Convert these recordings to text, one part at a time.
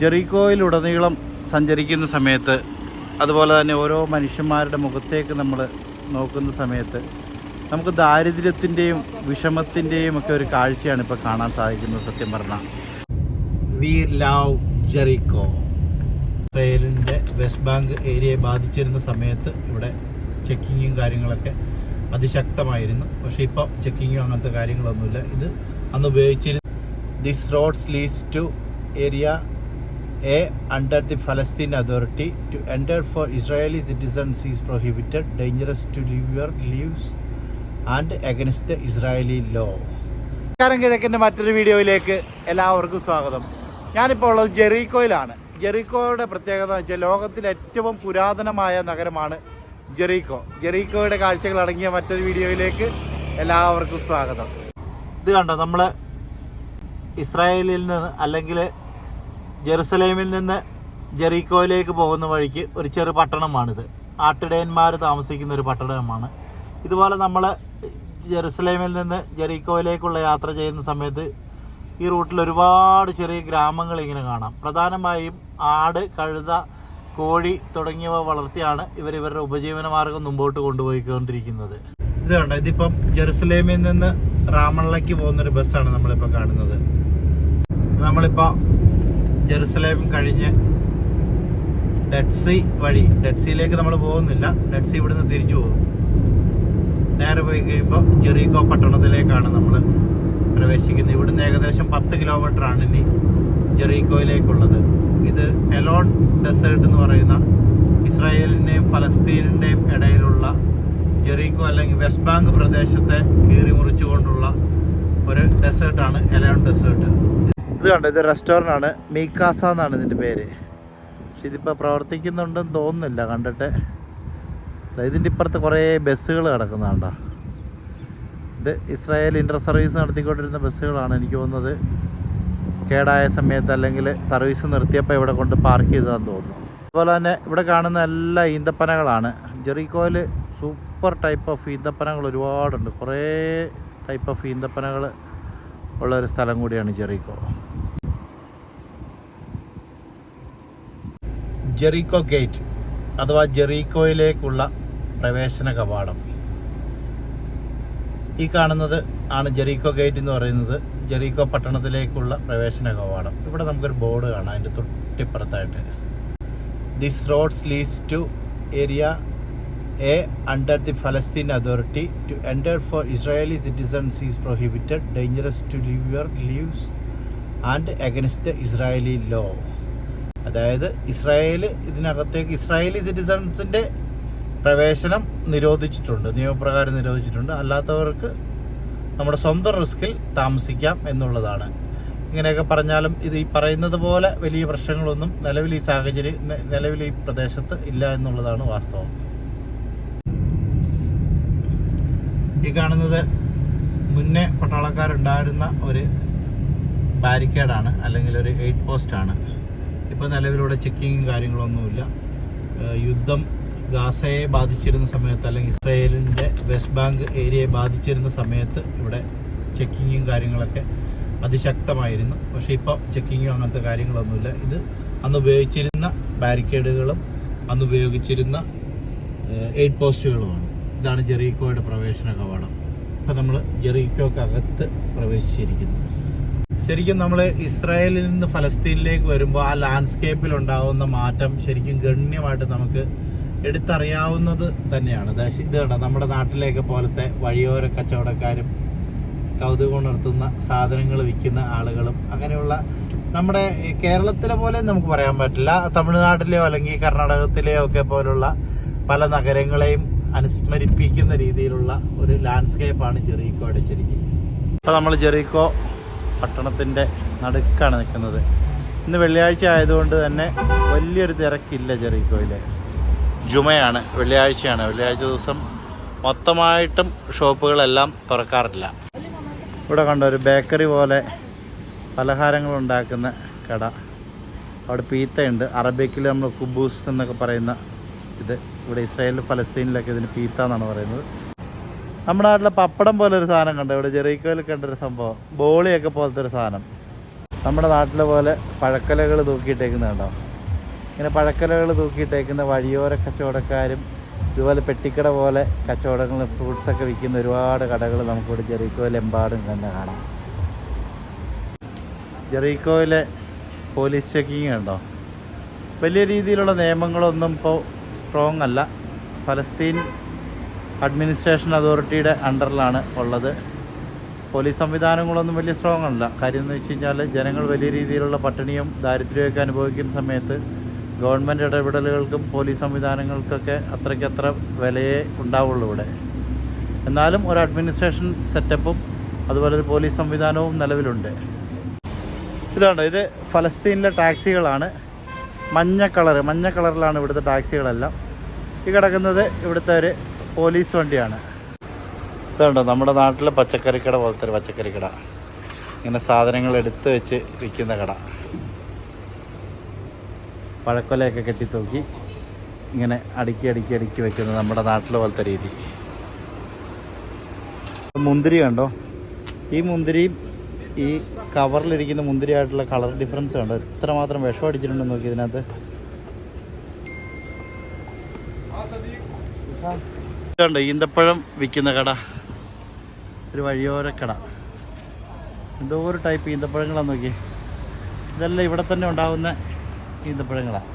ജെറീക്കോയിലുടനീളം സഞ്ചരിക്കുന്ന സമയത്ത് അതുപോലെ തന്നെ ഓരോ മനുഷ്യന്മാരുടെ മുഖത്തേക്ക് നമ്മൾ നോക്കുന്ന സമയത്ത് നമുക്ക് ദാരിദ്ര്യത്തിന്റെയും വിഷമത്തിന്റെയും ഒക്കെ ഒരു കാഴ്ചയാണ് ഇപ്പോൾ കാണാൻ സാധിക്കുന്നത് സത്യം പറഞ്ഞാൽ വി ലവ് ജെറിക്കോ. ഇസ്രയേലിന്റെ വെസ്റ്റ് ബാങ്ക് ഏരിയയെ ബാധിച്ചിരുന്ന സമയത്ത് ഇവിടെ ചെക്കിങ്ങും കാര്യങ്ങളൊക്കെ അതിശക്തമായിരുന്നു. പക്ഷേ ഇപ്പോൾ ചെക്കിങ്ങും അങ്ങനത്തെ കാര്യങ്ങളൊന്നുമില്ല. ഇത് അന്ന് ഉപയോഗിച്ചിരുന്ന this roads leads to area A under the Palestine authority to enter for Israeli citizens is prohibited dangerous to live your leaves and against the Israeli law കാരം കിഴക്കിന്റെ മറ്റൊരു വീഡിയോയിലേക്ക് എല്ലാവർക്കും സ്വാഗതം. ഞാനിപ്പോൾ ഉള്ളത് ജെറീക്കോയിലാണ്. ജെറീക്കോയുടെ പ്രത്യേകത എന്ന് വെച്ചാൽ ലോകത്തിലെ ഏറ്റവും പുരാതനമായ നഗരമാണ് ജെറീക്കോ. ജെറീക്കോയുടെ കാഴ്ചകൾ അടങ്ങിയ മറ്റൊരു വീഡിയോയിലേക്ക് എല്ലാവർക്കും സ്വാഗതം. ഇത് കണ്ടോ നമ്മൾ ഇസ്രായേലിൽ നിന്ന് അല്ലെങ്കിൽ ജെറുസലേമിൽ നിന്ന് ജെറീക്കോയിലേക്ക് പോകുന്ന വഴിക്ക് ഒരു ചെറു പട്ടണമാണിത്. ആട്ടിടയന്മാർ താമസിക്കുന്ന ഒരു പട്ടണമാണ്. ഇതുപോലെ നമ്മൾ ജെറുസലേമിൽ നിന്ന് ജെറീക്കോയിലേക്കുള്ള യാത്ര ചെയ്യുന്ന സമയത്ത് ഈ റൂട്ടിൽ ഒരുപാട് ചെറിയ ഗ്രാമങ്ങൾ ഇങ്ങനെ കാണാം. പ്രധാനമായും ആട് കഴുത കോഴി തുടങ്ങിയവ വളർത്തിയാണ് ഇവർ ഇവരുടെ ഉപജീവന മാർഗം മുമ്പോട്ട് കൊണ്ടുപോയിക്കൊണ്ടിരിക്കുന്നത്. ഇത് കണ്ടോ? ഇതിപ്പം ജെറുസലേമിൽ നിന്ന് റാമള്ളയ്ക്ക് പോകുന്നൊരു ബസ്സാണ് നമ്മളിപ്പോൾ കാണുന്നത്. നമ്മളിപ്പോൾ ജെറുസലേം കഴിഞ്ഞ് ഡെഡ് സി വഴി. ഡെഡ് സിയിലേക്ക് നമ്മൾ പോകുന്നില്ല. ഡെഡ് സി ഇവിടുന്ന് തിരിഞ്ഞു പോകും. നേരെ പോയി കഴിയുമ്പോൾ ജെറീകോ പട്ടണത്തിലേക്കാണ് നമ്മൾ പ്രവേശിക്കുന്നത്. ഇവിടുന്ന് ഏകദേശം പത്ത് ആണ് ഇനി ജെറീക്കോയിലേക്കുള്ളത് ഇത് എലോൺ ഡെസേർട്ട് എന്ന് പറയുന്ന ഇസ്രായേലിന്റെയും ഫലസ്തീനിന്റെയും ഇടയിലുള്ള ജെറീക്കോ അല്ലെങ്കിൽ വെസ്റ്റ് ബാങ്ക് പ്രദേശത്തെ കീറി മുറിച്ചുകൊണ്ടുള്ള ഒരു ഡെസേർട്ടാണ് എലോൺ ഡെസേർട്ട് ഇത് കണ്ടോ? ഇത് റെസ്റ്റോറന്റ് ആണ്. മീക്കാസ എന്നാണ് ഇതിന്റെ പേര്. പക്ഷെ ഇതിപ്പോൾ പ്രവർത്തിക്കുന്നുണ്ടെന്ന് തോന്നുന്നില്ല കണ്ടിട്ട്. ഇതിന്റെ ഇപ്പുറത്ത് കുറേ ബസ്സുകൾ കിടക്കുന്നതാണ്ടോ ഇത് ഇസ്രായേൽ ഇന്റർ സർവീസ് നടത്തിക്കൊണ്ടിരുന്ന ബസ്സുകളാണ് എനിക്ക് തോന്നുന്നത്. കേടായ സമയത്ത് അല്ലെങ്കിൽ സർവീസ് നിർത്തിയപ്പോൾ ഇവിടെ കൊണ്ട് പാർക്ക് ചെയ്തതാന്ന് തോന്നുന്നു. അതുപോലെ തന്നെ ഇവിടെ കാണുന്ന എല്ലാ ഈന്തപ്പനകളാണ്. ജെറിക്കോയിൽ സൂപ്പർ ടൈപ്പ് ഓഫ് ഈന്തപ്പനകൾ ഒരുപാടുണ്ട്. കുറേ ടൈപ്പ് ഓഫ് ഈന്തപ്പനകൾ ഉള്ളൊരു സ്ഥലം കൂടിയാണ് ജെറിക്കോ. ജെറിക്കോ ഗേറ്റ് അഥവാ ജെറീക്കോയിലേക്കുള്ള പ്രവേശന കവാടം. ഈ കാണുന്നത് ആണ് ജെറീക്കോ ഗേറ്റ് എന്ന് പറയുന്നത് ജെറീക്കോ പട്ടണത്തിലേക്കുള്ള പ്രവേശന കവാടം. ഇവിടെ നമുക്കൊരു ബോർഡ് കാണാം അതിന്റെ തൊട്ടിപ്പുറത്തായിട്ട്. This roads leads to area A under the Palestine authority to enter for Israeli citizens is prohibited dangerous to live your leaves and against the Israeli law അതായത് Israel ഇതിനകത്തേക്ക് ഇസ്രായേലി സിറ്റിസൺസിന്റെ പ്രവേശനം നിരോധിച്ചിട്ടുണ്ട് നിയമപ്രകാരം നിരോധിച്ചിട്ടുണ്ട്. അല്ലാത്തവർക്ക് നമ്മുടെ സ്വന്തം റിസ്കിൽ താമസിക്കാം എന്നുള്ളതാണ്. ഇങ്ങനെയൊക്കെ പറഞ്ഞാലും ഇത് ഈ പറയുന്നത് പോലെ വലിയ പ്രശ്നങ്ങളൊന്നും നിലവിൽ ഈ സാഹചര്യം നിലവിൽ ഈ പ്രദേശത്ത് ഇല്ല എന്നുള്ളതാണ് വാസ്തവം. ഈ കാണുന്നത് മുന്നേ പട്ടാളക്കാരുണ്ടായിരുന്ന ഒരു ബാരിക്കേഡാണ് അല്ലെങ്കിൽ ഒരു എയ്റ്റ് പോസ്റ്റാണ്. ഇപ്പോൾ നിലവിലൂടെ ചെക്കിങ്ങും കാര്യങ്ങളൊന്നുമില്ല. യുദ്ധം ഗാസയെ ബാധിച്ചിരുന്ന സമയത്ത് അല്ലെങ്കിൽ ഇസ്രയേലിന്റെ വെസ്റ്റ് ബാങ്ക് ഏരിയയെ ബാധിച്ചിരുന്ന സമയത്ത് ഇവിടെ ചെക്കിങ്ങും കാര്യങ്ങളൊക്കെ അതിശക്തമായിരുന്നു. പക്ഷേ ഇപ്പോൾ ചെക്കിങ്ങും അങ്ങനത്തെ കാര്യങ്ങളൊന്നുമില്ല. ഇത് അന്ന് ഉപയോഗിച്ചിരുന്ന ബാരിക്കേഡുകളും അന്ന് ഉപയോഗിച്ചിരുന്ന എയ്ഡ് പോസ്റ്റുകളുമാണ്. ഇതാണ് ജെറീക്കോയുടെ പ്രവേശന കവാടം. ഇപ്പം നമ്മൾ ജെറീക്കോക്കകത്ത് പ്രവേശിച്ചിരിക്കുന്നു ശരിക്കും നമ്മൾ ഇസ്രായേലിൽ നിന്ന് ഫലസ്തീനിലേക്ക് വരുമ്പോൾ ആ ലാൻഡ്സ്കേപ്പിൽ ഉണ്ടാകുന്ന മാറ്റം ശരിക്കും ഗണ്യമായിട്ട് നമുക്ക് എടുത്തറിയാവുന്നത് തന്നെയാണ്. ഇത് കണ്ട? നമ്മുടെ നാട്ടിലേക്ക് പോലത്തെ വഴിയോര കച്ചവടക്കാരും കൗതുകം ഉണർത്തുന്ന സാധനങ്ങൾ വിൽക്കുന്ന ആളുകളും അങ്ങനെയുള്ള നമ്മുടെ കേരളത്തിലെ പോലെ നമുക്ക് പറയാൻ പറ്റില്ല. തമിഴ്നാട്ടിലെയോ അല്ലെങ്കിൽ കർണാടകത്തിലെയോ ഒക്കെ പോലുള്ള പല നഗരങ്ങളെയും അനുസ്മരിപ്പിക്കുന്ന രീതിയിലുള്ള ഒരു ലാൻഡ്സ്കേപ്പാണ് ജെറീക്കോയുടെ ശരിക്കും. ഇപ്പോൾ നമ്മൾ ജെറീക്കോ പട്ടണത്തിന്റെ നടുക്കാണ് നിൽക്കുന്നത്. ഇന്ന് വെള്ളിയാഴ്ച ആയതുകൊണ്ട് തന്നെ വലിയൊരു തിരക്കില്ല ജെറിക്കോയിൽ ജുമയാണ് വെള്ളിയാഴ്ചയാണ്. വെള്ളിയാഴ്ച ദിവസം മൊത്തമായിട്ടും ഷോപ്പുകളെല്ലാം തുറക്കാറില്ല. ഇവിടെ കണ്ട ഒരു ബേക്കറി പോലെ പലഹാരങ്ങൾ ഉണ്ടാക്കുന്ന കട. അവിടെ പീത്തയുണ്ട്. അറബിക്കിൽ നമ്മൾ കുബൂസ് എന്നൊക്കെ പറയുന്ന ഇത്. ഇവിടെ ഇസ്രായേലിൽ ഫലസ്തീനിലൊക്കെ ഇതിന് പീത്ത എന്നാണ് പറയുന്നത്. നമ്മുടെ നാട്ടിലെ പപ്പടം പോലെ ഒരു സാധനം കണ്ടോ? ഇവിടെ ജെറീക്കോയിൽ കണ്ടൊരു സംഭവം. ബോളിയൊക്കെ പോലത്തെ ഒരു സാധനം. നമ്മുടെ നാട്ടിലെ പോലെ പഴക്കലകൾ തൂക്കിയിട്ടേക്കുന്നത് കണ്ടോ? ഇങ്ങനെ പഴക്കലകൾ തൂക്കിയിട്ടേക്കുന്ന വഴിയോര കച്ചവടക്കാരും ഇതുപോലെ പെട്ടിക്കട പോലെ കച്ചവടങ്ങൾ ഫ്രൂട്ട്സൊക്കെ വിൽക്കുന്ന ഒരുപാട് കടകൾ നമുക്കിവിടെ ജെറീക്കോയിലെമ്പാടും തന്നെ കാണാം. ജെറീക്കോയിലെ പോലീസ് ചെക്കിങ് ഉണ്ടോ വലിയ രീതിയിലുള്ള നിയമങ്ങളൊന്നും ഇപ്പോൾ സ്ട്രോങ് അല്ല. ഫലസ്തീൻ അഡ്മിനിസ്ട്രേഷൻ അതോറിറ്റിയുടെ അണ്ടറിലാണ് ഉള്ളത്. പോലീസ് സംവിധാനങ്ങളൊന്നും വലിയ സ്ട്രോങ് അല്ല. കാര്യം എന്ന് വെച്ച് കഴിഞ്ഞാൽ ജനങ്ങൾ വലിയ രീതിയിലുള്ള പട്ടിണിയും ദാരിദ്ര്യമൊക്കെ അനുഭവിക്കുന്ന സമയത്ത് ഗവൺമെന്റ് ഇടപെടലുകൾക്കും പോലീസ് സംവിധാനങ്ങൾക്കൊക്കെ അത്രയ്ക്കത്ര വിലയേ ഉണ്ടാവുള്ളൂ ഇവിടെ. എന്നാലും ഒരു അഡ്മിനിസ്ട്രേഷൻ സെറ്റപ്പും അതുപോലെ ഒരു പോലീസ് സംവിധാനവും നിലവിലുണ്ട്. ഇതാണ് ഇത് ഫലസ്തീനിലെ ടാക്സികളാണ്. മഞ്ഞ കളർ മഞ്ഞ കളറിലാണ് ഇവിടുത്തെ ടാക്സികളെല്ലാം. ഈ കിടക്കുന്നത് ഇവിടുത്തെ ഒരു പോലീസ് വണ്ടിയാണ്. ഇതുണ്ടോ നമ്മുടെ നാട്ടിലെ പച്ചക്കറിക്കട പോലത്തെ ഒരു പച്ചക്കറിക്കട. ഇങ്ങനെ സാധനങ്ങൾ എടുത്ത് വെച്ച് വിൽക്കുന്ന കട. പഴക്കൊലയൊക്കെ കെട്ടിത്തൂക്കി ഇങ്ങനെ അടുക്കി അടുക്കി അടുക്കി വെക്കുന്നത് നമ്മുടെ നാട്ടിലെ പോലത്തെ രീതി. മുന്തിരി കണ്ടോ? ഈ മുന്തിരിയും ഈ കവറിലിരിക്കുന്ന മുന്തിരിയായിട്ടുള്ള കളർ ഡിഫറൻസ് കണ്ടോ? എത്രമാത്രം വിഷം അടിച്ചിട്ടുണ്ടെന്ന് നോക്കി ഇതിനകത്ത്. ഇതുണ്ട് ഈന്തപ്പഴം വിൽക്കുന്ന കട. ഒരു വഴിയോര കട. എന്തോ ഒരു ടൈപ്പ് ഈന്തപ്പഴങ്ങളാണ് നോക്കി ഇതെല്ലാം ഇവിടെ തന്നെ ഉണ്ടാകുന്ന ഈന്തപ്പഴങ്ങളാണ്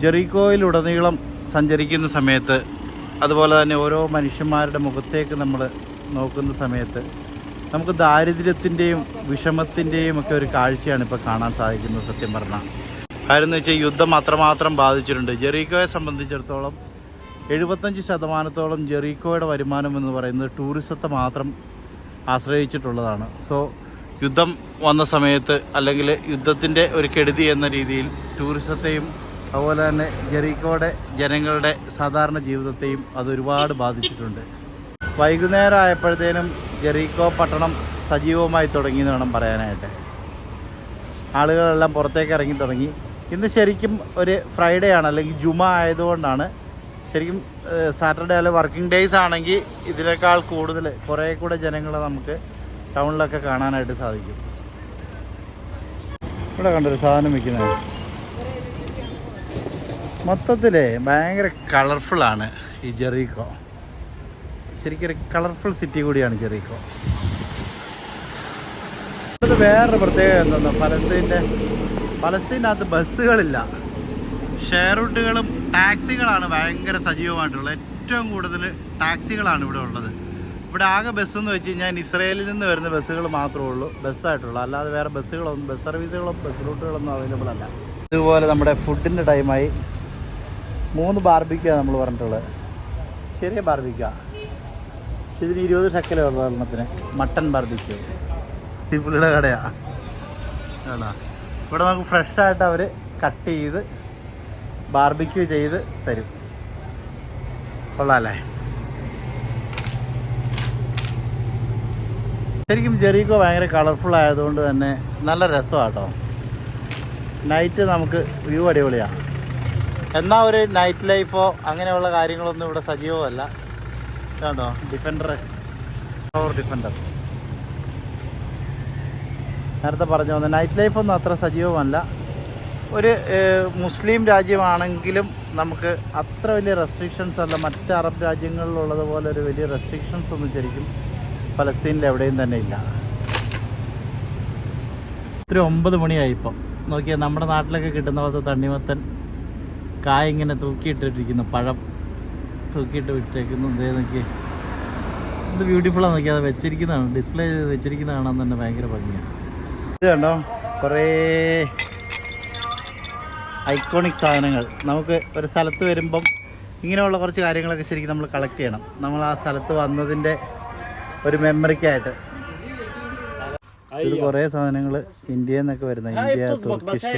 ജെറീക്കോയിലുടനീളം സഞ്ചരിക്കുന്ന സമയത്ത് അതുപോലെ തന്നെ ഓരോ മനുഷ്യന്മാരുടെ മുഖത്തേക്ക് നമ്മൾ നോക്കുന്ന സമയത്ത് നമുക്ക് ദാരിദ്ര്യത്തിന്റെയും വിഷമത്തിന്റെയും ഒക്കെ ഒരു കാഴ്ചയാണ് ഇപ്പോൾ കാണാൻ സാധിക്കുന്നത് സത്യം പറഞ്ഞാൽ. കാര്യം എന്ന് വെച്ചാൽ യുദ്ധം അത്രമാത്രം ബാധിച്ചിട്ടുണ്ട്. ജെറീക്കോയെ സംബന്ധിച്ചിടത്തോളം എഴുപത്തഞ്ച് ശതമാനത്തോളം ജെറീക്കോയുടെ വരുമാനം എന്ന് പറയുന്നത് ടൂറിസത്തെ മാത്രം ആശ്രയിച്ചിട്ടുള്ളതാണ്. സോ യുദ്ധം വന്ന സമയത്ത് അല്ലെങ്കിൽ യുദ്ധത്തിന്റെ ഒരു കെടുതി എന്ന രീതിയിൽ ടൂറിസത്തെയും അതുപോലെ തന്നെ ജെറീക്കോയുടെ ജനങ്ങളുടെ സാധാരണ ജീവിതത്തെയും അത് ഒരുപാട് ബാധിച്ചിട്ടുണ്ട്. വൈകുന്നേരം ആയപ്പോഴത്തേനും ജെറീക്കോ പട്ടണം സജീവമായി തുടങ്ങി എന്ന് വേണം പറയാനായിട്ട്. ആളുകളെല്ലാം പുറത്തേക്ക് ഇറങ്ങി തുടങ്ങി. ഇന്ന് ശരിക്കും ഒരു ഫ്രൈഡേ ആണ് അല്ലെങ്കിൽ ജുമ ആയതുകൊണ്ടാണ്. ശരിക്കും സാറ്റർഡേ അല്ലെ വർക്കിംഗ് ഡേയ്സ് ആണെങ്കിൽ ഇതിനേക്കാൾ കൂടുതൽ കുറേ കൂടെ ജനങ്ങളെ നമുക്ക് ടൗണിലൊക്കെ കാണാനായിട്ട് സാധിക്കും. ഇവിടെ കണ്ടൊരു സാധനം വിൽക്കുന്നത് മൊത്തത്തിൽ ഭയങ്കര കളർഫുള്ളാണ് ഈ ജെറീക്കോ. ശരിക്കും ഒരു കളർഫുൾ സിറ്റി കൂടിയാണ് ചെറിയക്കോ അത് വേറൊരു പ്രത്യേകത എന്താ ഫലസ്തീന്റെ ഫലസ്തീനകത്ത് ബസ്സുകളില്ല. ഷെയർ റൂട്ടുകളും ടാക്സികളാണ് ഭയങ്കര സജീവമായിട്ടുള്ളത്. ഏറ്റവും കൂടുതൽ ടാക്സികളാണ് ഇവിടെ ഉള്ളത്. ഇവിടെ ആകെ ബസ് എന്ന് വെച്ച് കഴിഞ്ഞാൽ ഇസ്രയേലിൽ നിന്ന് വരുന്ന ബസ്സുകൾ മാത്രമേ ഉള്ളൂ ബസ്സായിട്ടുള്ളൂ. അല്ലാതെ വേറെ ബസ്സുകളൊന്നും ബസ് സർവീസുകളോ ബസ് റൂട്ടുകളൊന്നും അവൈലബിൾ അല്ല. ഇതുപോലെ നമ്മുടെ ഫുഡിന്റെ ടൈമായി മൂന്ന് ബാർബിക്കാണ് നമ്മൾ പറഞ്ഞിട്ടുള്ളത്. ചെറിയ ബാർബിക്ക ഇതിന് ഇരുപത് ഷക്കല ഉള്ളു ഒരെണ്ണത്തിന്. മട്ടൻ ബാർബിക്ക ഈ പുള്ളിയുടെ കടയാണ് ആണോ ഇവിടെ നമുക്ക് ഫ്രഷായിട്ട് അവർ കട്ട് ചെയ്ത് ബാർബിക്യൂ ചെയ്ത് തരും. കൊള്ളാല്ലേ? ശരിക്കും ജെറീക്കോ ഭയങ്കര കളർഫുൾ ആയതുകൊണ്ട് തന്നെ നല്ല രസമാണ് കേട്ടോ നൈറ്റ് നമുക്ക് വ്യൂ അടിപൊളിയാണ് എന്നാൽ ഒരു നൈറ്റ് ലൈഫോ അങ്ങനെയുള്ള കാര്യങ്ങളൊന്നും ഇവിടെ സജീവമല്ല. ഇതാണ്ടോ? ഡിഫൻഡർ പവർ ഡിഫൻഡർ നേരത്തെ പറഞ്ഞു വന്നത് നൈറ്റ് ലൈഫൊന്നും അത്ര സജീവമല്ല. ഒരു മുസ്ലിം രാജ്യമാണെങ്കിലും നമുക്ക് അത്ര വലിയ റെസ്ട്രിക്ഷൻസ് അല്ല. മറ്റ് അറബ് രാജ്യങ്ങളിലുള്ളത് പോലെ ഒരു വലിയ റെസ്ട്രിക്ഷൻസ് ഒന്നും ശരിക്കും ഫലസ്തീനിൽ എവിടെയും തന്നെ ഇല്ല. ഒത്തിരി ഒമ്പത് മണിയായി ഇപ്പം നോക്കിയാൽ നമ്മുടെ നാട്ടിലൊക്കെ കിട്ടുന്ന പോലത്തെ തണ്ണിമത്തൻ കായ ഇങ്ങനെ തൂക്കിയിട്ടിരിക്കുന്നു പഴം. തൂക്കിയിട്ട് വിട്ടേക്കുന്നു. ഇതേ നോക്കി ഇത് ബ്യൂട്ടിഫുള്ളാണ് നോക്കി അത് വെച്ചിരിക്കുന്നതാണ്. ഡിസ്പ്ലേ ചെയ്ത് വെച്ചിരിക്കുന്നതാണെന്ന് തന്നെ ഭയങ്കര ഭംഗിയാണ് ഇത് കണ്ടോ? കുറേ ഐക്കോണിക് സാധനങ്ങൾ. നമുക്ക് ഒരു സ്ഥലത്ത് വരുമ്പം ഇങ്ങനെയുള്ള കുറച്ച് കാര്യങ്ങളൊക്കെ ശരിക്കും നമ്മൾ കളക്ട് ചെയ്യണം. നമ്മൾ ആ സ്ഥലത്ത് വന്നതിന്റെ ഒരു മെമ്മറിക്കായിട്ട് ഇത് കുറേ സാധനങ്ങൾ ഇന്ത്യയിൽ നിന്നൊക്കെ വരുന്ന ഇന്ത്യ തുർക്കിഷ്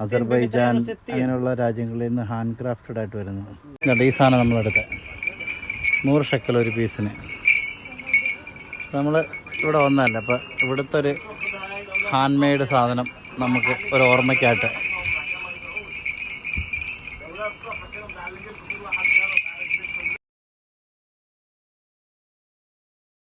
അസർബൈജാൻ അങ്ങനെയുള്ള രാജ്യങ്ങളിൽ നിന്ന് ഹാൻഡ് ക്രാഫ്റ്റഡ് ആയിട്ട് വരുന്നു ഈ സാധനം നമ്മളെടുത്ത് നൂറ് ഷക്കൽ ഒരു പീസിന്. നമ്മൾ ഇവിടെ വന്നതല്ല അപ്പോൾ ഇവിടുത്തെ ഒരു ഹാൻഡ് മെയ്ഡ് സാധനം നമുക്ക് ഒരു ഓർമ്മയ്ക്കായിട്ട്